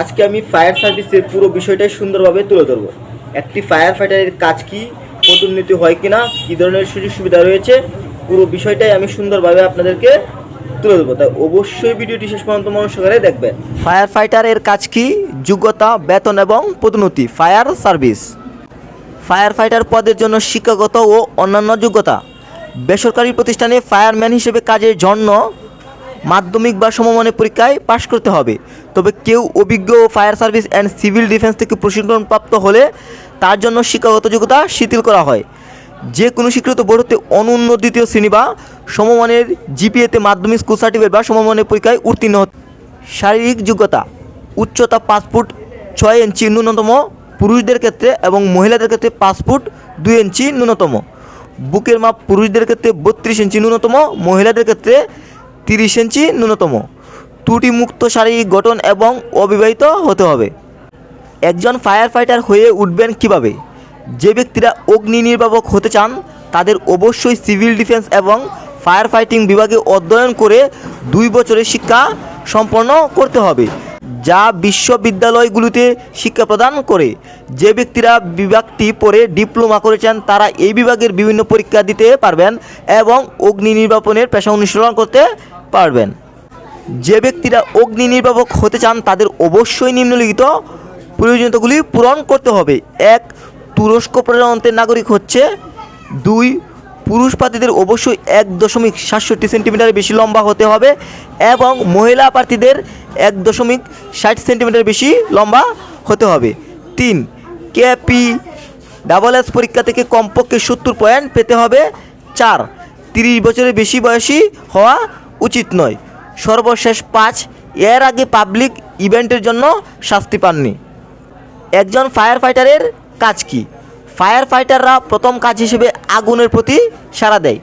আজকে আমি ফায়ার সার্ভিসের পুরো বিষয়টাই সুন্দরভাবে তুলে ধরবো। একটি ফায়ার ফাইটারের কাজ কি, পদোন্নতি হয় কিনা, কী ধরনের সুযোগ সুবিধা রয়েছে, পুরো বিষয়টাই আমি সুন্দরভাবে আপনাদেরকে তুলে দেবো তাই অবশ্যই ভিডিওটি শেষ পর্যন্ত সহকারে দেখবেন। ফায়ার ফাইটারের কাজ কি, যোগ্যতা, বেতন এবং পদোন্নতি? ফায়ার সার্ভিস ফায়ার ফাইটার পদের জন্য শিক্ষাগত ও অন্যান্য যোগ্যতা। বেসরকারি প্রতিষ্ঠানে ফায়ারম্যান হিসেবে কাজের জন্য মাধ্যমিক বা সমমানের পরীক্ষায় পাশ করতে হবে। তবে কেউ অভিজ্ঞ fire service and civil defence থেকে প্রশিক্ষণপ্রাপ্ত হলে তার জন্য শিক্ষাগত যোগ্যতা শিথিল করা হয়। যে কোনো স্বীকৃত বোর্ড হতে দ্বিতীয় শ্রেণি বা সমমানের জিপিএতে মাধ্যমিক স্কুল সার্টিফিকেট বা সমমানের পরীক্ষায় উত্তীর্ণ শারীরিক যোগ্যতা, উচ্চতা পাঁচ ফুট ছয় ইঞ্চি ন্যূনতম পুরুষদের ক্ষেত্রে এবং মহিলাদের ক্ষেত্রে পাঁচ ফুট দুই ইঞ্চি ন্যূনতম। বুকের মাপ পুরুষদের ক্ষেত্রে বত্রিশ ইঞ্চি ন্যূনতম, মহিলাদের ক্ষেত্রে তিরিশ ইঞ্চি ন্যূনতম। ত্রুটিমুক্ত শারীরিক গঠন এবং অবিবাহিত হতে হবে। একজন ফায়ার ফাইটার হয়ে উঠবেন কীভাবে? যে ব্যক্তিরা অগ্নি নির্বাপক হতে চান, তাদের অবশ্যই সিভিল ডিফেন্স এবং ফায়ার ফাইটিং বিভাগে অধ্যয়ন করে দুই বছরের শিক্ষা সম্পন্ন করতে হবে, যা বিশ্ববিদ্যালয়গুলিতে শিক্ষা প্রদান করে। যে ব্যক্তিরা বিভাগটি পড়ে ডিপ্লোমা করেছেন, তারা এই বিভাগের বিভিন্ন পরীক্ষা দিতে পারবেন এবং অগ্নি নির্বাপনের পেশা অনুসরণ করতে পারবেন। যে ব্যক্তিরা অগ্নি নির্বাপক হতে চান, তাদের অবশ্যই নিম্নলিখিত প্রয়োজনীয়তাগুলি পূরণ করতে হবে। এক, তুরস্ক প্রজাতন্ত্রের নাগরিক হচ্ছে। দুই, পুরুষ প্রার্থীদের অবশ্যই এক দশমিক সাতষট্টি সেন্টিমিটার বেশি লম্বা হতে হবে এবং মহিলা প্রার্থীদের এক দশমিক ষাট সেন্টিমিটার বেশি লম্বা হতে হবে। তিন কেপি ডাবল এস পরীক্ষা থেকে কমপক্ষে সত্তর পয়েন্ট পেতে হবে। চার, তিরিশ বছরের বেশি বয়সী হওয়া উচিত নয়। সর্বশেষ পাঁচ, এর আগে পাবলিক ইভেন্টের জন্য শাস্তি পাননি। একজন ফায়ার ফাইটারের কাজ কি? ফায়ার ফাইটাররা প্রথম কাজ হিসেবে আগুনের প্রতি সাড়া দেয়।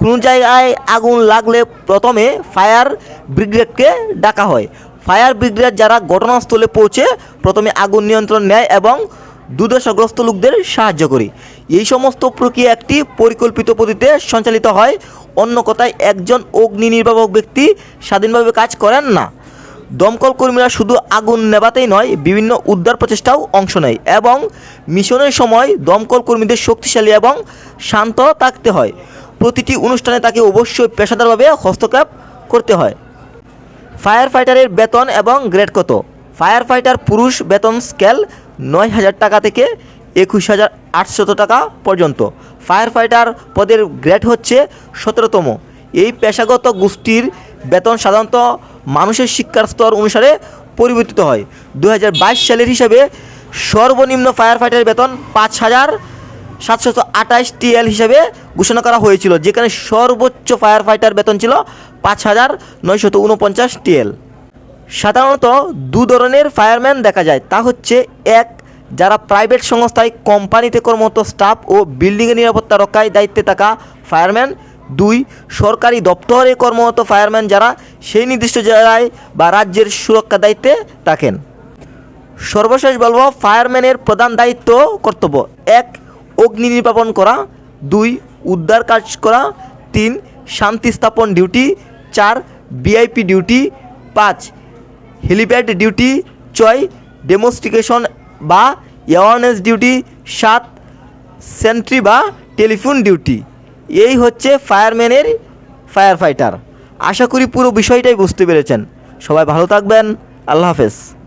কোনো জায়গায় আগুন লাগলে প্রথমে ফায়ার ব্রিগেডকে ডাকা হয়। ফায়ার ব্রিগেড যারা ঘটনাস্থলে পৌঁছে প্রথমে আগুন নিয়ন্ত্রণ নেয় এবং দুর্দশাগ্রস্ত লোকদের সাহায্য করে। এই সমস্ত প্রক্রিয়া একটি পরিকল্পিত পদ্ধতিতে সঞ্চালিত হয়। অন্য কথায় একজন অগ্নি নির্বাপক ব্যক্তি স্বাধীনভাবে কাজ করেন না। দমকল কর্মীরা শুধু আগুন নেভাতেই নয়, বিভিন্ন উদ্ধার প্রচেষ্টাও অংশ নেয় এবং মিশনের সময় দমকল কর্মীদের শক্তিশালী এবং শান্ত থাকতে হয়। প্রতিটি অনুষ্ঠানে তাকে অবশ্যই পেশাদারভাবে হস্তক্ষেপ করতে হয়। ফায়ার ফাইটারের বেতন এবং গ্রেড কত? ফায়ার ফাইটার পুরুষ বেতন স্কেল নয় হাজার টাকা থেকে একুশ হাজার আটশত টাকা পর্যন্ত। ফায়ার ফাইটার পদের গ্রেড হচ্ছে সতেরোতম। এই পেশাগত গোষ্ঠীর বেতন সাধারণত মানুষের শিক্ষার স্তর অনুসারে পরিবর্তিত হয়। দু হাজার বাইশ সালের হিসাবে সর্বনিম্ন ফায়ার ফাইটারের বেতন পাঁচ হাজার সাতশত আঠাশ টিএল হিসেবে ঘোষণা করা হয়েছিল, যেখানে সর্বোচ্চ ফায়ার ফাইটার বেতন ছিল পাঁচ হাজার নয়শত উনপঞ্চাশ টিএল সাধারণত দু ধরনের ফায়ারম্যান দেখা যায়, তা হচ্ছে এক যারা প্রাইভেট সংস্থায় কোম্পানিতে কর্মরত স্টাফ ও বিল্ডিংয়ের নিরাপত্তা রক্ষায় দায়িত্বে থাকা ফায়ারম্যান দুই, সরকারি দপ্তরে কর্মরত ফায়ারম্যান যারা সেই নির্দিষ্ট জায়গায় বা রাজ্যের সুরক্ষা দায়িত্বে থাকেন। সর্বশেষ বলব ফায়ারম্যানের প্রধান দায়িত্ব কর্তব্য। এক, অগ্নি নির্বাপন করা। দুই, উদ্ধার কাজ করা। তিন, শান্তি স্থাপন ডিউটি। চার বিআইপি ডিউটি। পাঁচ, হেলিপ্যাড ডিউটি। ছয় ডেমনস্ট্রিকেশন বা অ্যাওয়ারনেস ডিউটি, সাত সেন্ট্রি বা টেলিফোন ডিউটি। এই হচ্ছে ফায়ারম্যানের ফায়ার ফাইটার আশা করি পুরো বিষয়টাই বুঝতে পেরেছেন। সবাই ভালো থাকবেন। আল্লাহ হাফেজ।